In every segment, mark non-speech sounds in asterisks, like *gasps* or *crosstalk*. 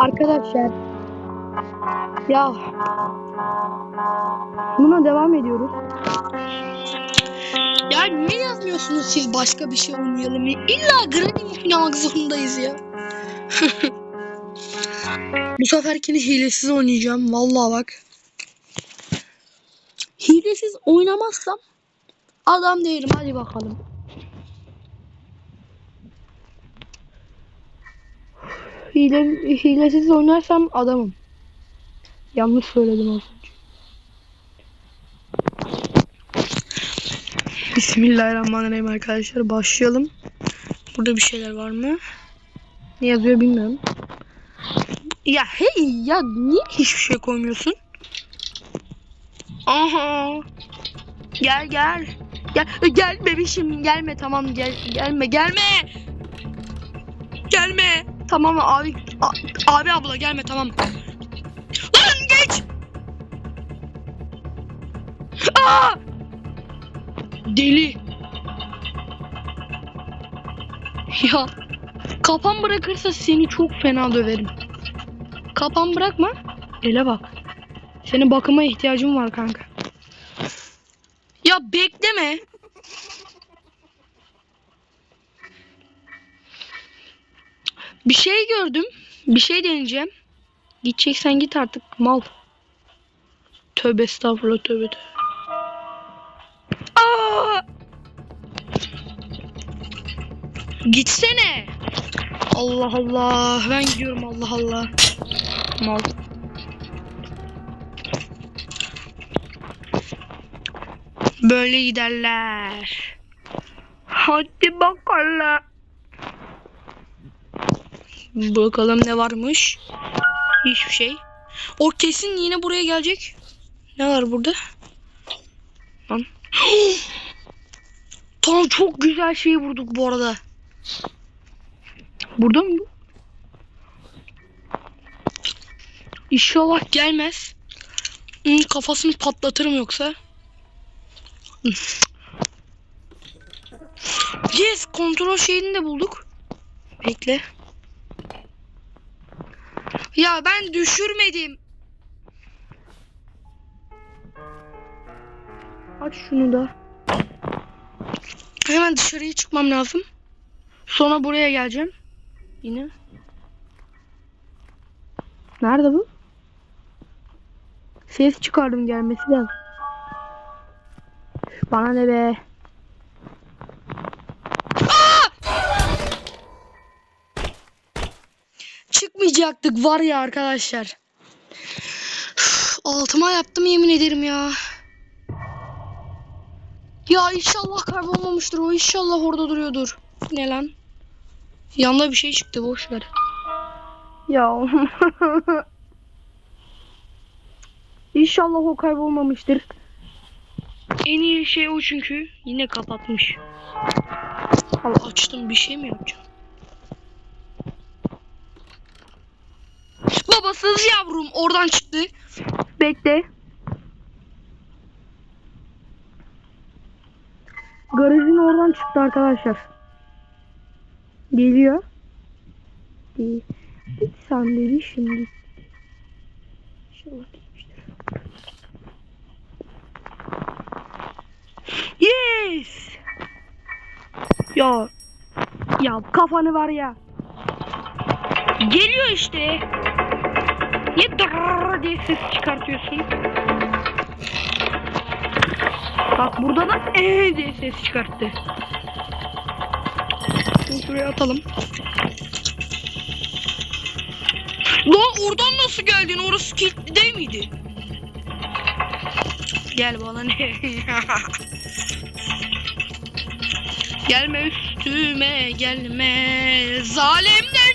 Arkadaşlar. Ya. Buna devam ediyoruz. Ya niye yazmıyorsunuz siz başka bir şey oynayalım ya? İlla Granny oynamak zorundayız ya. *laughs* Bu seferkini hilesiz oynayacağım. Vallahi bak. Hilesiz oynamazsam adam değilim. Hadi bakalım. Hile, hilesiz oynarsam adamım. Yanlış söyledim az önce. Bismillahirrahmanirrahim arkadaşlar. Başlayalım. Burada bir şeyler var mı? Ne yazıyor bilmiyorum. Ya hey ya niye hiçbir şey koymuyorsun? Aha. Gel gel. Gel gel bebişim gelme tamam gel gelme gelme. Tamam abi a- abi abla gelme tamam. Lan geç. Aa! Deli. Ya kafam bırakırsa seni çok fena döverim. Kafam bırakma. Ele bak. Senin bakıma ihtiyacım var kanka. Ya bekleme. Bir şey gördüm. Bir şey deneyeceğim. Gideceksen git artık mal. Tövbe estağfurullah tövbe tövbe. Aa! Gitsene. Allah Allah. Ben gidiyorum Allah Allah. Mal. Böyle giderler. Hadi bakalım. Bakalım ne varmış. Hiçbir şey. O kesin yine buraya gelecek. Ne var burada? Lan. *gasps* Tamam çok güzel şeyi vurduk bu arada. Burada mı bu? İnşallah gelmez. Hmm, kafasını patlatırım yoksa. *laughs* Yes kontrol şeyini de bulduk. Bekle. Ya ben düşürmedim. Aç şunu da. Hemen dışarıya çıkmam lazım. Sonra buraya geleceğim. Yine. Nerede bu? Ses çıkardım gelmesi lazım. Bana ne be? Çıkmayacaktık var ya arkadaşlar. Üf, Altıma yaptım yemin ederim ya. Ya inşallah kaybolmamıştır o inşallah orada duruyordur. Ne lan? Yanında bir şey çıktı boş ver. Ya. İnşallah o kaybolmamıştır. En iyi şey o çünkü. Yine kapatmış. Allah açtım bir şey mi yapacağım? Babasız yavrum oradan çıktı. Bekle. Garajın oradan çıktı arkadaşlar. Geliyor. Bir, bir sandalye şimdi. İnşallah. Yes! Ya. Ya kafanı var ya. Geliyor işte. Niye dırrrr diye ses çıkartıyorsun? Bak burada da ee diye ses çıkarttı. Şimdi şuraya atalım. Lan oradan nasıl geldin? Orası kilitli değil miydi? Gel bana ne? *laughs* gelme üstüme gelme. Zalim dünya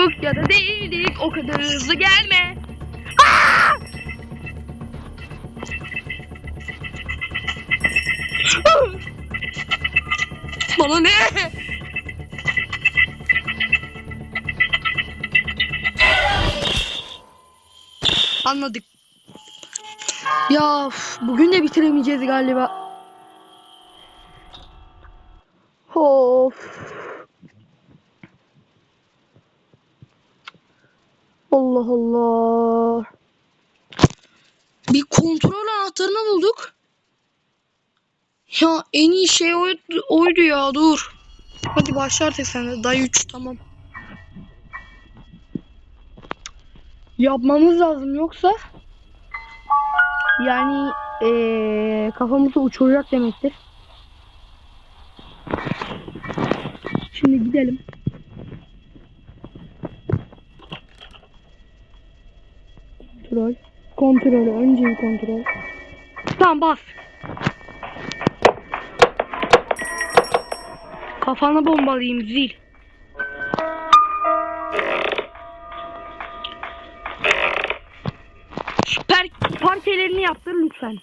mutluyduk ya da değildik. O kadar hızlı gelme. Aa! Bana ne? Anladık. Ya bugün de bitiremeyeceğiz galiba. Allah Allah. Bir kontrol anahtarını bulduk. Ya en iyi şey oydu, oydu ya dur. Hadi başla artık sen de. Dayı 3 tamam. Yapmamız lazım yoksa yani eee kafamızı uçuracak demektir. Şimdi gidelim. Kontrol. Kontrol. Önce bir kontrol. Tamam bas. Kafana bombalayayım zil. Şu per- parçalarını yaptır lütfen.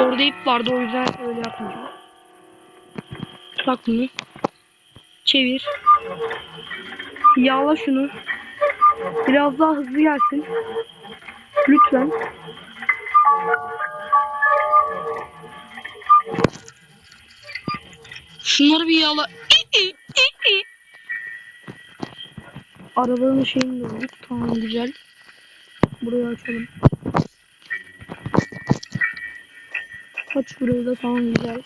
Orada ip vardı o yüzden öyle yapmayacağım. Bak bunu. Çevir. Yağla şunu. Biraz daha hızlı gelsin. Lütfen. Şunları bir yağla. Arabanın şeyini de bulduk. Tamam güzel. Burayı açalım. Aç burayı da tamam güzel.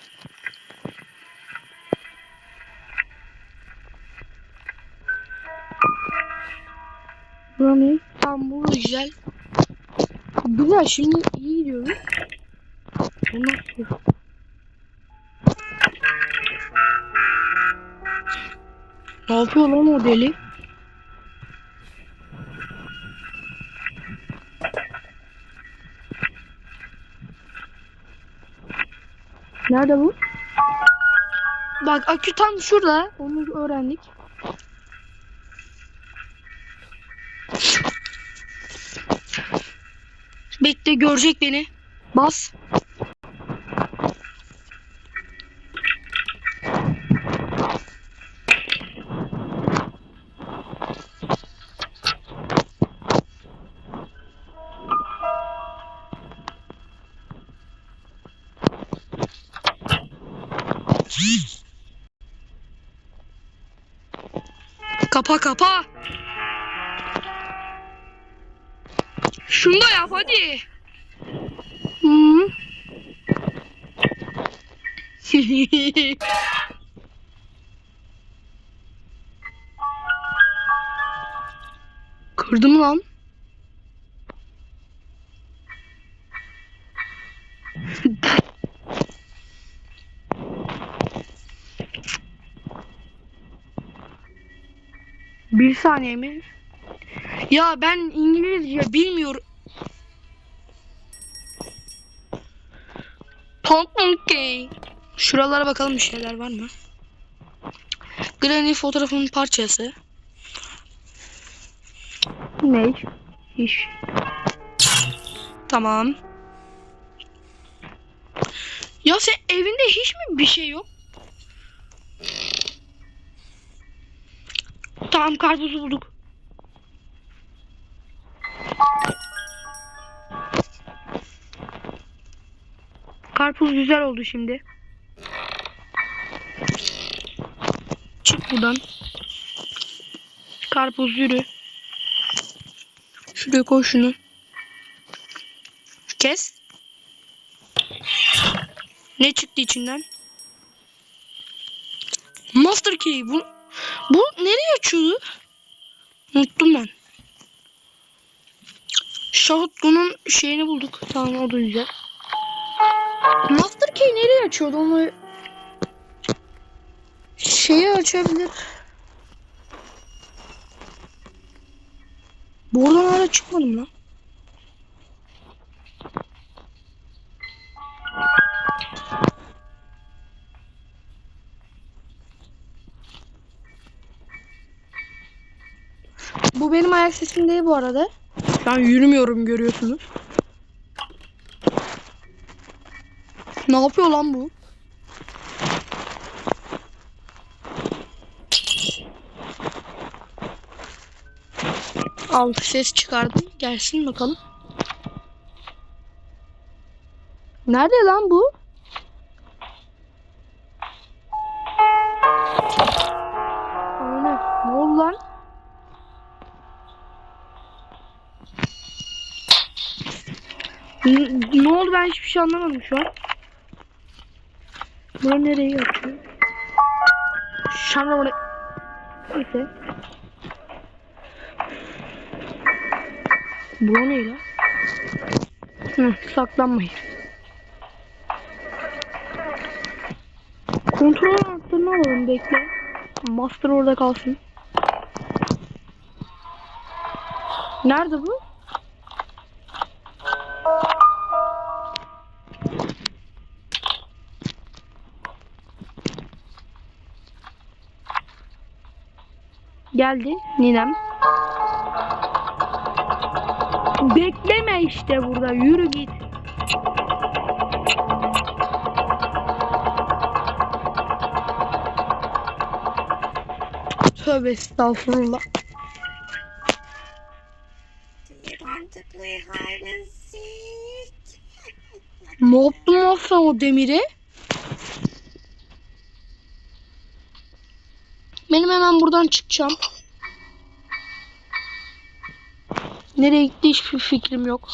Ne? Tamam bu güzel. Güzel şimdi iyi gidiyoruz. Bu nasıl? Ne yapıyor lan o deli? Nerede bu? Bak akü tam şurada. Onu öğrendik. Bekle görecek beni. Bas. Kapa kapa. Şunu da yap hadi. Hı. *laughs* Kırdım lan. *laughs* Bir saniye mi? Ya ben İngilizce bilmiyorum. Pumpkin. Şuralara bakalım bir şeyler var mı? Granny fotoğrafının parçası. Ne? Hiç. Tamam. Ya sen evinde hiç mi bir şey yok? Tamam karpuzu bulduk. Karpuz güzel oldu şimdi. Buradan. Karpuz yürü. Şuraya koy şunu. Kes. Ne çıktı içinden? Master Key. Bu, bu nereye açıyordu? Unuttum ben. Shotgun'un şeyini bulduk. Tamam o da güzel. Master Key nereye açıyordu onu? Şeyi açabilir. Buradan hala çıkmadım lan. Bu benim ayak sesim değil bu arada. Şu an yürümüyorum görüyorsunuz. Ne yapıyor lan bu? Al ses çıkardım. Gelsin bakalım. Nerede lan bu? Aynen. Ne oldu lan? Ne oldu ben hiçbir şey anlamadım şu an. Bura nereye yapıyor? Şamra bunu... Neyse. Bu ne lan? Saklanmayın. Kontrol anahtarını alalım bekle. Master orada kalsın. Nerede bu? Geldi ninem. Bekleme işte burada. Yürü git. Tövbe estağfurullah. Ne yaptın sen o demiri? Benim hemen buradan çıkacağım. Nereye gitti hiçbir fikrim yok.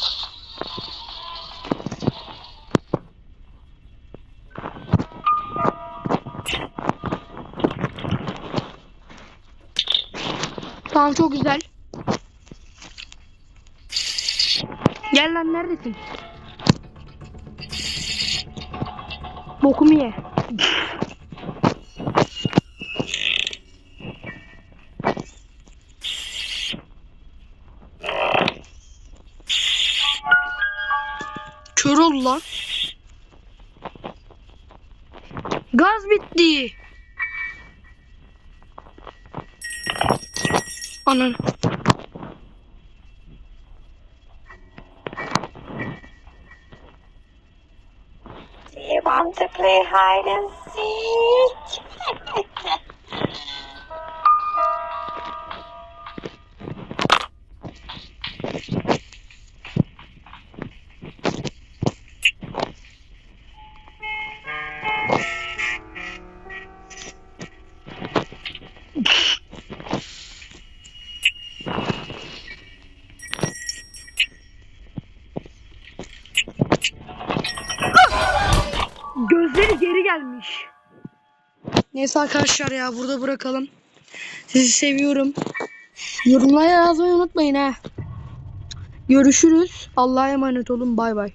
Tamam çok güzel. Gel lan neredesin? Bokumu ye. Bitti. Do you want to play hide and seek? *laughs* Gözleri geri gelmiş. Neyse arkadaşlar ya burada bırakalım. Sizi seviyorum. Yorumlara yazmayı unutmayın ha. Görüşürüz. Allah'a emanet olun. Bay bay.